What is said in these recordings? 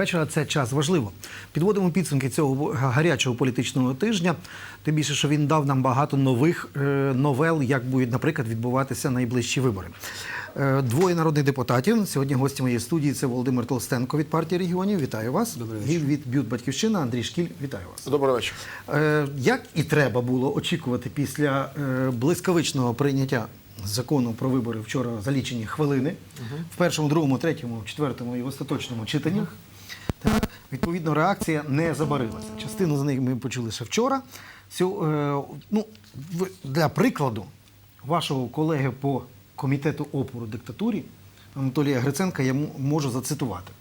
вечора. Це час важливо. Підводимо підсумки цього гарячого політичного тижня. Тим більше, що він дав нам багато нових е, новел, як будуть, наприклад, відбуватися найближчі вибори. Е, Двоє народних депутатів. Сьогодні гості моєї студії це Володимир Толстенко від партії регіонів. Вітаю вас. І від Б'ют Батьківщина Андрій Шкіль. Вітаю вас. Добрий вечір. Е, Як і треба було очікувати після блискавичного прийняття закону про вибори вчора за лічені хвилини в першому, другому, третьому, четвертому і в остаточному читаннях, так, відповідно, реакція не забарилася. Частину з них ми почули ще вчора. Е, ну, для прикладу, вашого колеги по комітету опору диктатурі Анатолія Гриценка я можу зацитувати.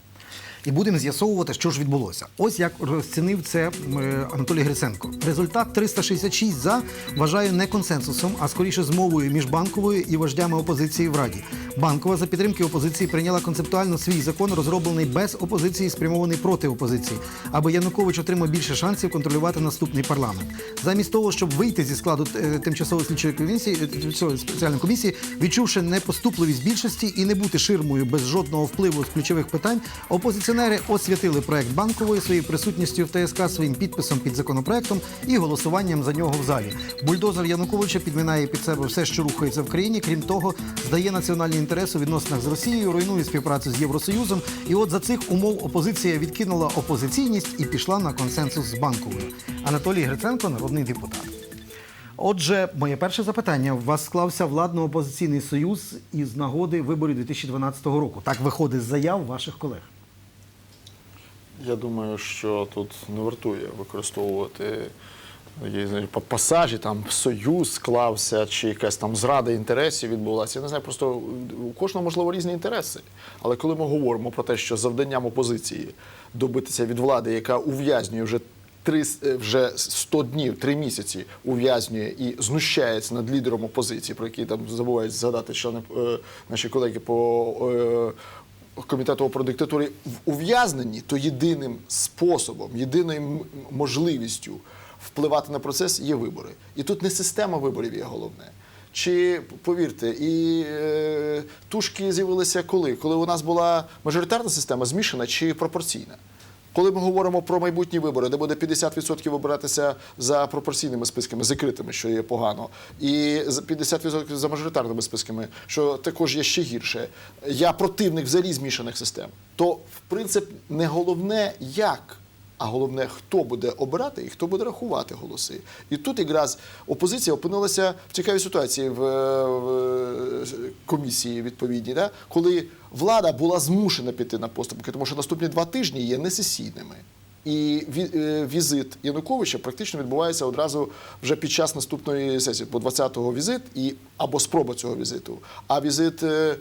І будемо з'ясовувати, що ж відбулося. Ось як розцінив це е, Анатолій Гриценко. Результат 366 за вважаю не консенсусом, а скоріше змовою між банковою і вождями опозиції в Раді. Банкова за підтримки опозиції прийняла концептуально свій закон, розроблений без опозиції, спрямований проти опозиції, аби Янукович отримав більше шансів контролювати наступний парламент. Замість того, щоб вийти зі складу е, тимчасової слідчої комісії, е, спеціальної комісії, відчувши непоступливість більшості і не бути ширмою без жодного впливу з ключових питань, опозиціонери освятили проект банкової своєю присутністю в ТСК своїм підписом під законопроектом і голосуванням за нього в залі. Бульдозер Януковича підминає під себе все, що рухається в країні. Крім того, здає національні інтереси у відносинах з Росією, руйнує співпрацю з Євросоюзом. І от за цих умов опозиція відкинула опозиційність і пішла на консенсус з банковою. Анатолій Гриценко, народний депутат. Отже, моє перше запитання: у вас склався владно-опозиційний союз із нагоди виборів 2012 року. Так виходить з заяв ваших колег. Я думаю, що тут не вартує використовувати не пасажі, там союз склався, чи якась там зрада інтересів відбулася. Я не знаю, просто у кожного можливо різні інтереси. Але коли ми говоримо про те, що завданням опозиції добитися від влади, яка ув'язнює вже три е, вже 100 днів, три місяці ув'язнює і знущається над лідером опозиції, про який там забувають згадати члени е, наші колеги по. Комітету про диктатури в ув'язненні, то єдиним способом, єдиною можливістю впливати на процес є вибори. І тут не система виборів є головне. Чи повірте, і е, тушки з'явилися коли? Коли у нас була мажоритарна система змішана чи пропорційна? Коли ми говоримо про майбутні вибори, де буде 50% обиратися за пропорційними списками, закритими, що є погано, і за 50% за мажоритарними списками, що також є ще гірше. Я противник взагалі змішаних систем. То, в принципі, не головне як. А головне, хто буде обирати і хто буде рахувати голоси. І тут якраз опозиція опинилася в цікавій ситуації в, в комісії відповідній, да? коли влада була змушена піти на поступки, тому що наступні два тижні є несесійними. І е, візит Януковича практично відбувається одразу вже під час наступної сесії, по 20-го візит і або спроба цього візиту. А візит е, е,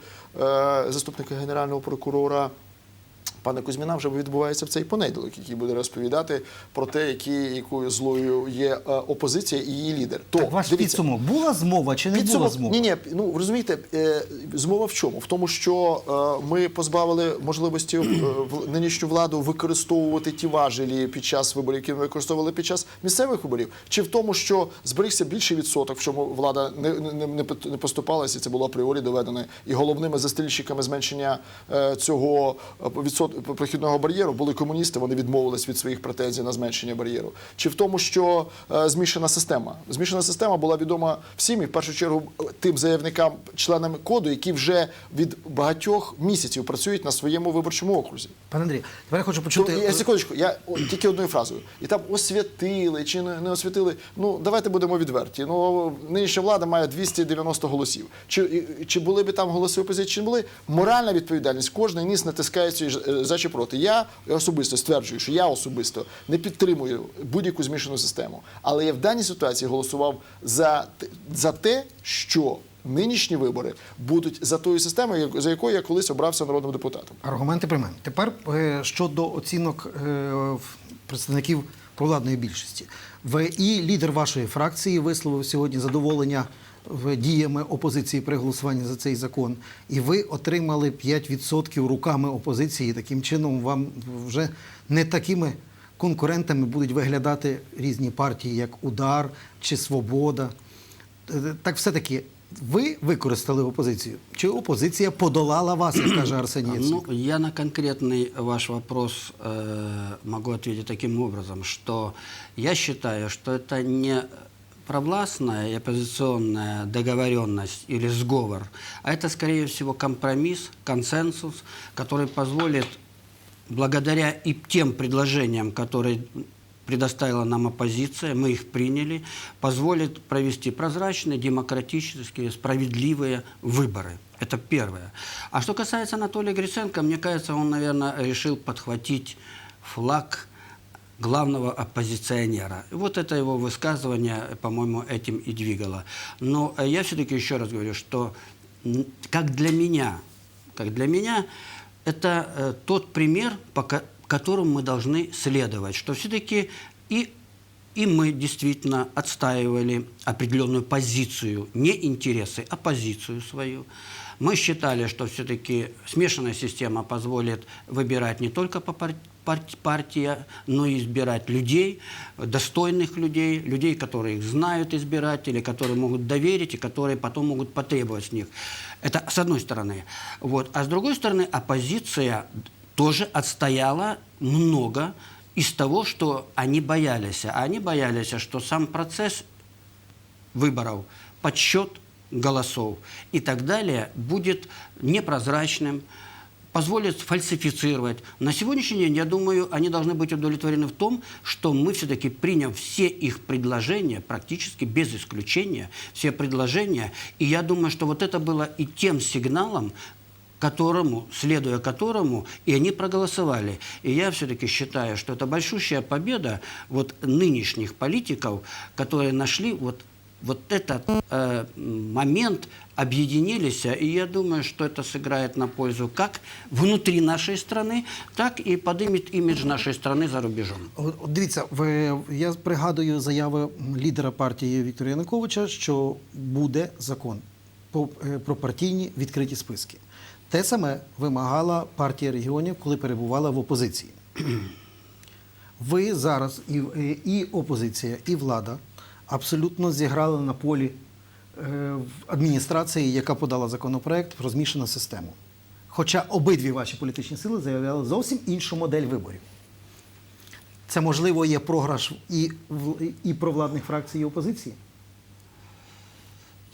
заступника генерального прокурора пана Кузьміна вже відбувається в цей понеділок, який буде розповідати про те, які, якою злою є е, опозиція і її лідер. То Так, ваш дивіться, підсумок була змова чи не була змова? ні, ні, ну розумієте, е, змова в чому? В тому, що е, ми позбавили можливості нинішню владу використовувати ті важелі під час виборів, які ми використовували під час місцевих виборів, чи в тому, що зберігся більший відсоток, в чому влада не, не, не, не поступалася, це було апріорі доведено, і головними застрільщиками зменшення цього відсот... прохідного бар'єру були комуністи. Вони відмовились від своїх претензій на зменшення бар'єру. Чи в тому, що е, змішана система? Змішана система була відома всім і в першу чергу тим заявникам, членам коду, які вже від багатьох місяців працюють на своєму виборчому окрузі. Пане Андрій, тепер я хочу То, почути. я секундочку, я о, тільки одною фразою. І там освятили чи не, освятили. Ну давайте будемо відверті. Ну нинішня влада має 290 голосів. Чи, чи були б там голоси опозиції, чи не були? Моральна відповідальність кожний ніс натискається і е, за чи проти. Я особисто стверджую, що я особисто не підтримую будь-яку змішану систему. Але я в даній ситуації голосував за, за те, що. Нинішні вибори будуть за тою системою, за якою я колись обрався народним депутатом. Аргументи приймемо. Тепер е, щодо оцінок е, представників провладної більшості. Ви і лідер вашої фракції висловив сьогодні задоволення діями опозиції при голосуванні за цей закон, і ви отримали 5% руками опозиції. Таким чином, вам вже не такими конкурентами будуть виглядати різні партії, як Удар чи Свобода. Е, Так все-таки Ви використали опозицію? Чи опозиція подолала вас, як каже Арсеній Яценюк? Ну, я на конкретный ваш вопрос э, могу ответить таким образом, что я считаю, что это не провластная и оппозиционная договоренность или сговор, а это, скорее всего, компромисс, консенсус, который позволит, благодаря и тем предложениям, которые предоставила нам оппозиция, мы их приняли, позволит провести прозрачные, демократические, справедливые выборы. Это первое. А что касается Анатолия Гриценко, мне кажется, он, наверное, решил подхватить флаг главного оппозиционера. Вот это его высказывание, по-моему, этим и двигало. Но э, я все-таки еще раз говорю, что как для меня, как для меня, это э, тот пример, по ко- которому мы должны следовать, что все-таки и и мы действительно отстаивали определенную позицию, не интересы, а позицию свою. Мы считали, что все-таки смешанная система позволит выбирать не только по пар- пар- партии, но и избирать людей, достойных людей, людей, которые их знают избиратели, которые могут доверить и которые потом могут потребовать с них. Это с одной стороны. Вот. А с другой стороны, оппозиция тоже отстояла много из того, что они боялись. А они боялись, что сам процесс выборов, подсчет голосов и так далее будет непрозрачным, позволит фальсифицировать. На сегодняшний день, я думаю, они должны быть удовлетворены в том, что мы все-таки приняв все их предложения, практически без исключения, все предложения, и я думаю, что вот это было и тем сигналом, которому, следуя которому, и они проголосовали. И я все-таки считаю, что это большущая победа вот нынешних политиков, которые нашли вот, вот этот э, момент, объединились, и я думаю, что это сыграет на пользу как внутри нашей страны, так и поднимет имидж нашей страны за рубежом. От от дивіться, ви, я пригадую заяви лідера партії Віктора Януковича, що буде закон по- е, про партійні відкриті списки. Те саме вимагала партія регіонів, коли перебувала в опозиції. Ви зараз і, е, і опозиція, і влада абсолютно зіграли на полі е, адміністрації, яка подала законопроект про змішану систему. Хоча обидві ваші політичні сили заявляли зовсім іншу модель виборів. Це можливо є програш і, і провладних фракцій і опозиції.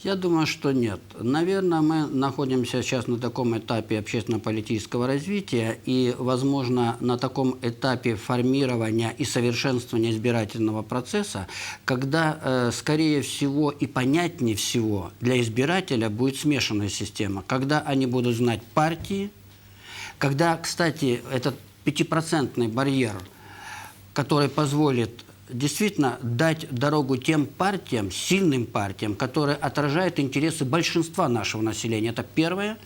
Я думаю, что нет. Наверное, мы находимся сейчас на таком этапе общественно-политического развития и, возможно, на таком этапе формирования и совершенствования избирательного процесса, когда, э, скорее всего и понятнее всего для избирателя будет смешанная система, когда они будут знать партии, когда, кстати, этот пятипроцентный барьер который позволит действительно дать дорогу тем партиям, сильным партиям, которые отражают интересы большинства нашего населения. Это первое.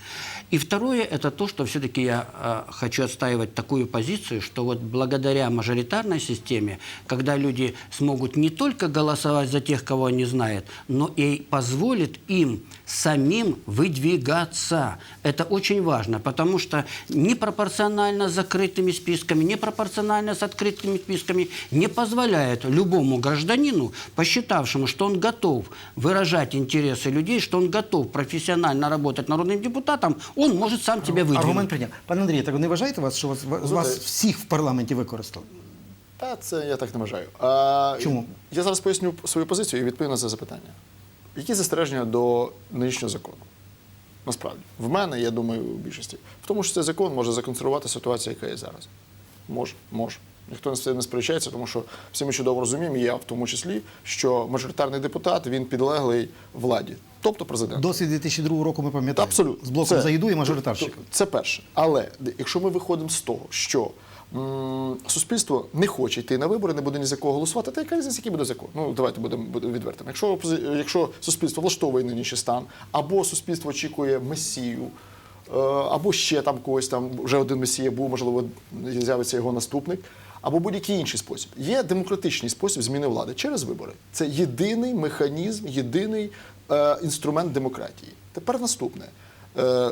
И второе, это то, что все-таки я э, хочу отстаивать такую позицию, что вот благодаря мажоритарной системе, когда люди смогут не только голосовать за тех, кого они знают, но и позволит им самим выдвигаться. Это очень важно, потому что непропорционально с закрытыми списками, непропорционально с открытыми списками не позволяет любому гражданину, посчитавшему, что он готов выражать интересы людей, что он готов профессионально работать народным депутатом, он может сам тебя выдвинуть. Аргумент прийняв. Пане Андрію, так ви не вважаєте вас, що вас, вас всіх в парламенті використали? Та це я так не вважаю. А, Чому? Я зараз поясню свою позицію і відповім на це запитання. Які застереження до нинішнього закону? Насправді, в мене, я думаю, у більшості. В тому, що цей закон може законсервувати ситуацію, яка є зараз. Може, може. Ніхто з цим не сперечається, тому що всі ми чудово розуміємо, і я в тому числі, що мажоритарний депутат він підлеглий владі, тобто президент. Досвід 2002 року ми пам'ятаємо. Абсолютно. З блоком Це- заїду і мажоритарщиком. Це перше. Але якщо ми виходимо з того, що м, суспільство не хоче йти на вибори, не буде ні за кого голосувати, то яка різниця, який буде закон? Ну давайте будемо відвертими. Якщо якщо суспільство влаштовує нинішній стан, або суспільство очікує месію. е, Або ще там когось там вже один месія був, можливо, з'явиться його наступник, або будь-який інший спосіб. Є демократичний спосіб зміни влади через вибори. Це єдиний механізм, єдиний е, інструмент демократії. Тепер наступне. Е,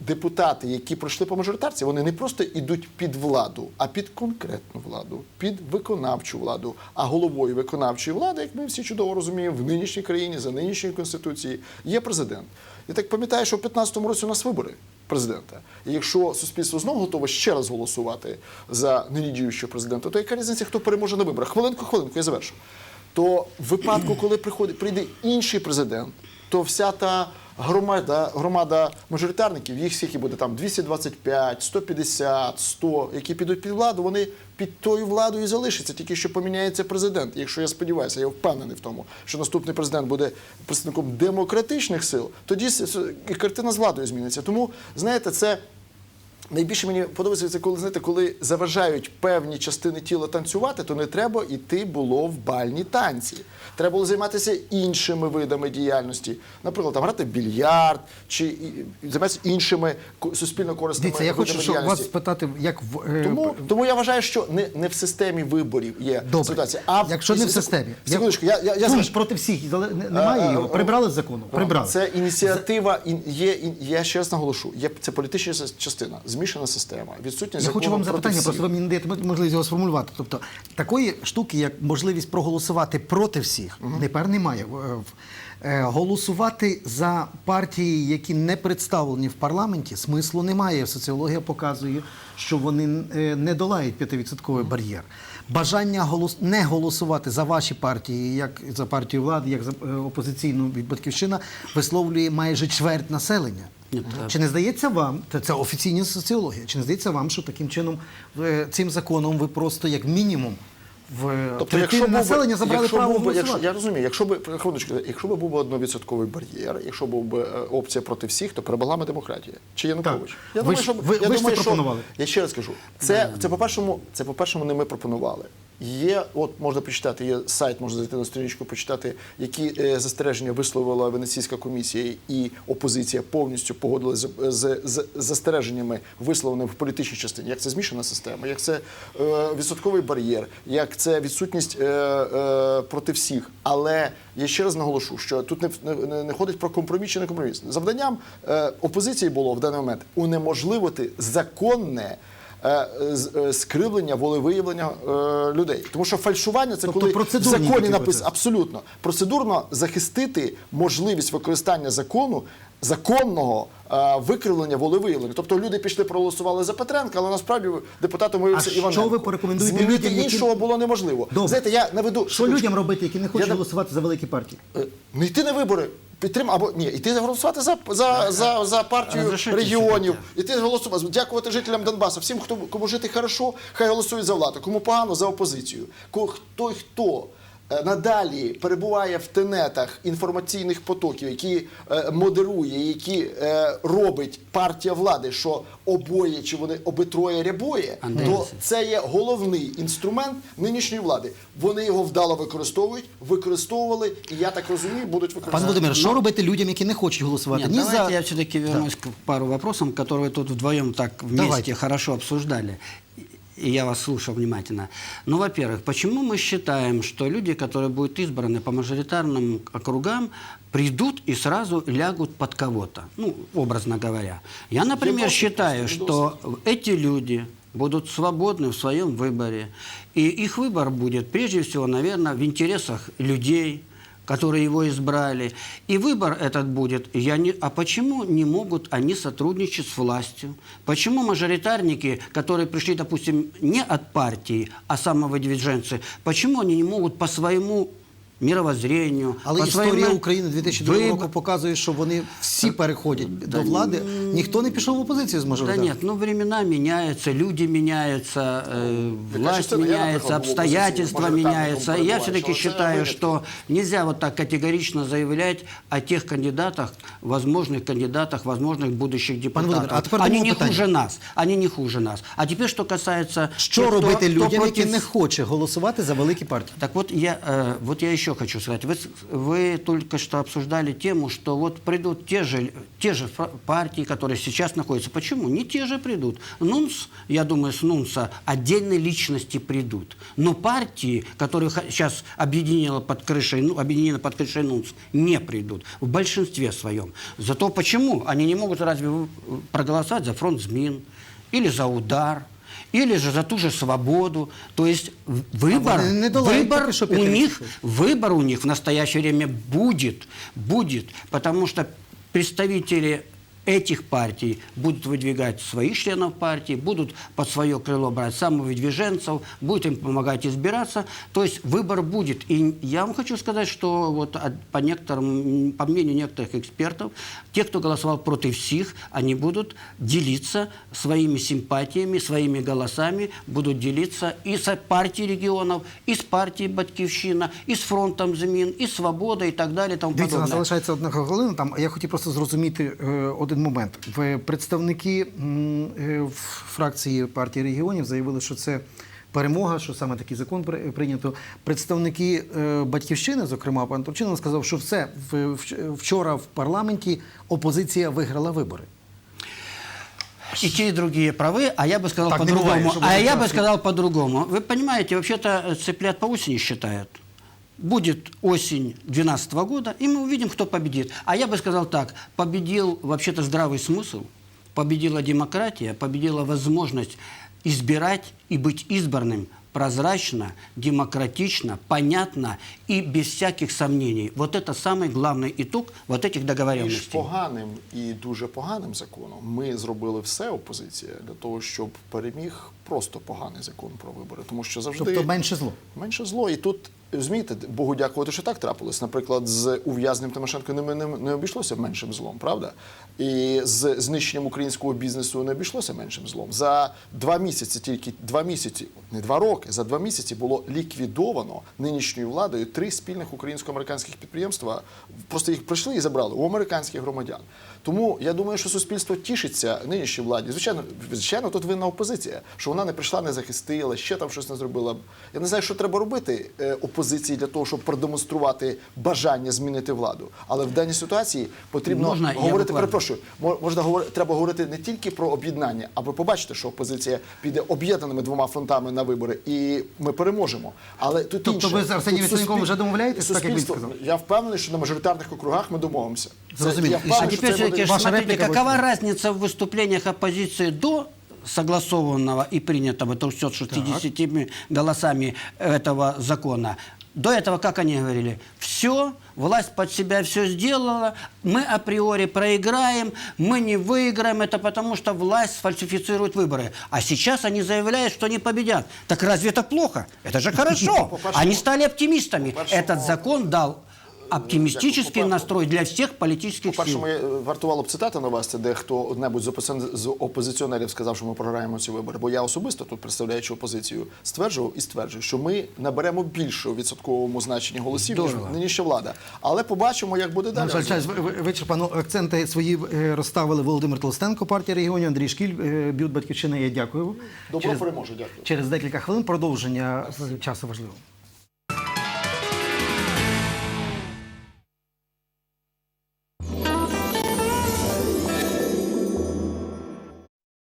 депутати, які пройшли по мажоритарці, вони не просто йдуть під владу, а під конкретну владу, під виконавчу владу. А головою виконавчої влади, як ми всі чудово розуміємо, в нинішній країні за нинішньою конституцією є президент. Я так пам'ятаю, що в 2015 році у нас вибори президента. І якщо суспільство знову готове ще раз голосувати за нині діючого президента, то яка різниця, хто переможе на виборах? Хвилинку, хвилинку, я завершу. То в випадку, коли приходить, прийде інший президент, то вся та громада, громада мажоритарників, їх і буде там 225, 150, 100, які підуть під владу, вони під тою владою і залишаться, тільки що поміняється президент. І Якщо я сподіваюся, я впевнений в тому, що наступний президент буде представником демократичних сил, тоді і картина з владою зміниться. Тому, знаєте, це. Найбільше мені подобається це, коли знаєте, коли заважають певні частини тіла танцювати, то не треба йти було в бальні танці. Треба було займатися іншими видами діяльності, наприклад, там грати в більярд чи займатися іншими суспільно корисними Дивіться, я хочу що вас спитати, як в е, Тому, тому я вважаю, що не, не в системі виборів є Добре. ситуація. А в- Якщо не в системі, Секундочку, я, я, я скажу. проти всіх немає Е, його. е, Прибрали з закону. Прибрали. Це ініціатива, ін- є, я ще раз наголошу, є, це політична частина, змішана система, відсутність Я хочу вам запитання, всіх. просто ви мені не даєте можливість його сформулювати. Тобто такої штуки, як можливість проголосувати проти всіх, тепер немає. Е, Голосувати за партії, які не представлені в парламенті, смислу немає. Соціологія показує, що вони е, не долають 5-відсотковий бар'єр. Бажання голос... не голосувати за ваші партії, як за партію влади, як за е, опозиційну від батьківщина, висловлює майже чверть населення. Чи не здається вам, це, це офіційна соціологія, чи не здається вам, що таким чином е, цим законом ви просто як мінімум в Тобто, якщо населення забрали якщо право голосувати? якщо, я розумію, якщо би хвилиночку, якщо би був би одновідсотковий бар'єр, якщо був би е, опція проти всіх, то перебула би демократія. Чи Янукович? Я Ви думаю, ж- що ви- я ви думаю, що пропонували. я ще раз кажу, це, це по першому, це по першому не ми пропонували. Є, от можна почитати, є сайт, можна зайти на сторіночку, почитати, які е, застереження висловила Венеційська комісія і опозиція повністю погодилися з, з, з застереженнями, висловленими в політичній частині. Як це змішана система, як це е, відсотковий бар'єр, як це відсутність е, е, проти всіх. Але я ще раз наголошу, що тут не, не, не ходить про компроміс чи не компроміс. Завданням е, опозиції було в даний момент унеможливити законне. Е, е, Скривлення волевиявлення е, людей, тому що фальшування це Тобто коли в законі написано абсолютно процедурно захистити можливість використання закону законного е, викривлення волевиявлення. Тобто люди пішли проголосували за Петренка, але насправді депутатом виявився А що ви порекомендуєте Змінити людям, які- іншого було неможливо. Добре. Знаєте, я наведу Що людям робити, які не хочуть Я голосувати за великі партії? Не йти на вибори. Підтрим або ні, йти голосувати за, за, за, за партію регіонів, іти голосувати, дякувати жителям Донбасу. Всім, хто кому жити хорошо, хай голосують за владу. Кому погано за опозицію. Хто хто надалі перебуває в тенетах інформаційних потоків, які е, модерує, які е, робить партія влади, що обоє чи вони обитроє рябоє, Андрій то це є головний інструмент нинішньої влади. Вони його вдало використовують, використовували, і я так розумію, будуть Пан. Володимир, що робити людям, які не хочуть голосувати? Нет, Ні давайте за я все-таки вернусь к пару вопросам, которые тут вдвоем так вместе Давайте. хорошо обсуждали. И я вас слушал внимательно. Ну, во-первых, почему мы считаем, что люди, которые будут избраны по мажоритарным округам, придут и сразу лягут под кого-то? Ну, образно говоря. Я, например, считаю, что эти люди будут свободны в своем выборе. И их выбор будет, прежде всего, наверное, в интересах людей, которые его избрали. И выбор этот будет, я не, а почему не могут они сотрудничать с властью? Почему мажоритарники, которые пришли, допустим, не от партии, а самовыдвиженцы, почему они не могут по своему мировоззрению, але по історія своему України 2002 выбор- року показує, що вони всі переходять до влади. Ніхто не пішов в опозицію з Да мажоритаром. нет, ну времена меняются, люди меняются, э, Какая власть частина? Я, меняется, например, был обстоятельства оппозиционным меняются. И я мажоритарником все-таки пребываю, считаю, что что нельзя вот так категорично заявлять о тех кандидатах, возможных кандидатах, возможных будущих депутатов. Володимир, а тепер Они тому не питання. хуже нас. Они не хуже нас. А теперь, что касается... Що тех, кто- робити кто людям, які против- не хочуть голосувати за великі партії? так вот я, э, вот я еще хочу сказать. Вы, вы только что обсуждали тему, что вот придут те же, те же партии, которые сейчас находятся. Почему? Не те же придут. Нунс, я думаю, с Нунса отдельные личности придут. Но партии, которые сейчас объединила под крышей, ну, объединены под крышей Нунс, не придут. В большинстве своем. Зато почему? Они не могут разве проголосовать за фронт ЗМИН или за удар? Или же за ту же свободу. То есть в- выбор, вони не долають выбор поки що у Петра них, Ющенка. выбор у них в настоящее время будет, будет, потому что представители этих партий будут выдвигать своих членов партии, будут под свое крыло брать самовыдвиженцев, будут им помогать избираться. То есть выбор будет. И я вам хочу сказать, что вот от- по некоторым, по мнению некоторых экспертов, те, кто голосовал против всех, они будут делиться своими симпатиями, своими голосами, будут делиться и с партией регионов, и с партией Батьківщина, и с фронтом Змін, и Свобода, и так далее, и тому Дивіться, у нас подобное. залишається одна хвилина. Там я хотів просто зрозуміти е, один момент. В представники м, е, в фракції партії регіонів заявили, що це перемога, що саме такий закон при- прийнято. Представники е, батьківщини, зокрема пан Турчинов, сказав, що все в- в- вчора в парламенті опозиція виграла вибори. И те, и другие правы, а я бы сказал Так не по-другому. бывает, чтобы а я бы прекрасно. сказал по-другому. Вы понимаете, вообще-то э, цыплят по осени считают. Будет осень 2012 года, и мы увидим, кто победит. А я бы сказал так, победил вообще-то здравый смысл, победила демократия, победила возможность избирать и быть избранным прозрачно, демократично, понятно и без всяких сомнений. Вот это самый главный итог вот этих Між договоренностей. поганим і дуже поганим законом ми зробили все опозиція для того, щоб переміг просто поганий закон про вибори. Тому що завжди Тобто менше зло. менше зло. І тут розумієте, Богу дякувати, що так трапилось. Наприклад, з ув'язненням Тимошенко не, не, не обійшлося меншим злом, правда? І з знищенням українського бізнесу не обійшлося меншим злом. За два місяці, тільки два місяці, не два роки, за два місяці було ліквідовано нинішньою владою три спільних українсько-американських підприємства. Просто їх прийшли і забрали у американських громадян. Тому я думаю, що суспільство тішиться нинішній владі. Звичайно, звичайно, тут винна опозиція, що вона не прийшла, не захистила, ще там щось не зробила. Я не знаю, що треба робити е, опозиції для того, щоб продемонструвати бажання змінити владу. Але в даній ситуації потрібно Можна говорити. Перепрошую, можна говорити, треба говорити не тільки про об'єднання, аби побачити, що опозиція піде об'єднаними двома фронтами на вибори, і ми переможемо. Але тут Тобто інше. ви з Арсенієм Яценюком вже домовляєтесь, так, як він сказав? Я впевнений, що на мажоритарних округах ми домовимося. Це- Зрозуміло. я І впевнений, А що теперь це буде- все-таки Ваша смотрите, реплика какова да. разница в выступлениях оппозиции до согласованного и принятого 360 голосами этого закона. До этого, как они говорили, все, власть под себя все сделала, мы априори проиграем, мы не выиграем, это потому что власть сфальсифицирует выборы. А сейчас они заявляют, что они победят. Так разве это плохо? Это же хорошо. по-перше, Они стали оптимистами. по-перше, Этот закон дал оптимистический по-перше, настрой для всех политических По-перше, сил. ми, е, вартувало б цитати на вас, де хто-небудь з з опозиціонерів сказав, що ми програємо ці вибори. Бо я особисто тут, представляючи опозицію, стверджував і стверджую, що ми наберемо більше у відсотковому значенні голосів, ніж нинішня влада. Але побачимо, як буде далі. Жаль, вичерпано акценти свої е, розставили Володимир Толстенко, партія регіонів, Андрій Шкіль, е, б'ют батьківщина. Я дякую. Добро переможе, дякую. Через декілька хвилин продовження часу важливо.